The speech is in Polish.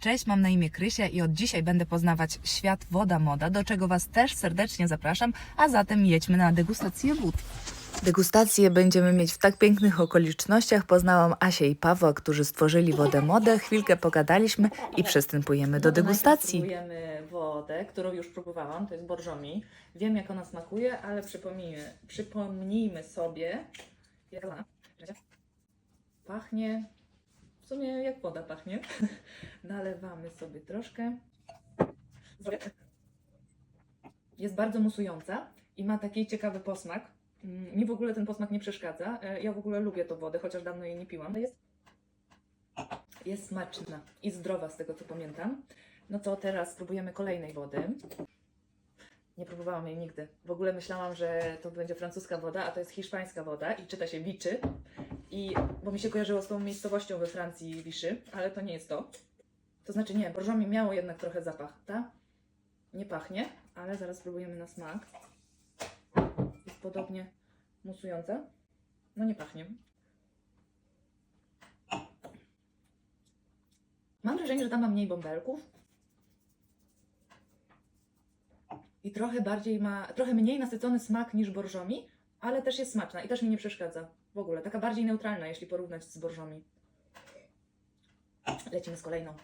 Cześć, mam na imię Krysia i od dzisiaj będę poznawać świat woda moda, do czego Was też serdecznie zapraszam, a zatem jedźmy na degustację wód. Degustację będziemy mieć w tak pięknych okolicznościach. Poznałam Asię i Pawła, którzy stworzyli wodę modę. Chwilkę pogadaliśmy i przystępujemy do degustacji. Spróbujemy wodę, którą już próbowałam, to jest borżomi. Wiem jak ona smakuje, ale przypomnijmy, przypomnijmy sobie, jak ona pachnie, w sumie jak woda pachnie. Nalewamy sobie troszkę. Jest bardzo musująca i ma taki ciekawy posmak. Mm, Mi w ogóle ten posmak nie przeszkadza. E, Ja w ogóle lubię tą wodę, chociaż dawno jej nie piłam. Jest, jest smaczna i zdrowa z tego co pamiętam. No to teraz spróbujemy kolejnej wody. Nie próbowałam jej nigdy. W ogóle myślałam, że to będzie francuska woda, a to jest hiszpańska woda i czyta się Vichy. I, bo mi się kojarzyło z tą miejscowością we Francji Vichy, ale to nie jest to. To znaczy nie, borżomi miało jednak trochę zapach, ta? Nie pachnie, ale zaraz spróbujemy na smak. Jest podobnie musująca. No nie pachnie. Mam wrażenie, że tam ma mniej bąbelków. I trochę bardziej ma, trochę mniej nasycony smak niż borżomi, ale też jest smaczna i też mi nie przeszkadza w ogóle. Taka bardziej neutralna, jeśli porównać z borżomi. Lecimy z kolejną.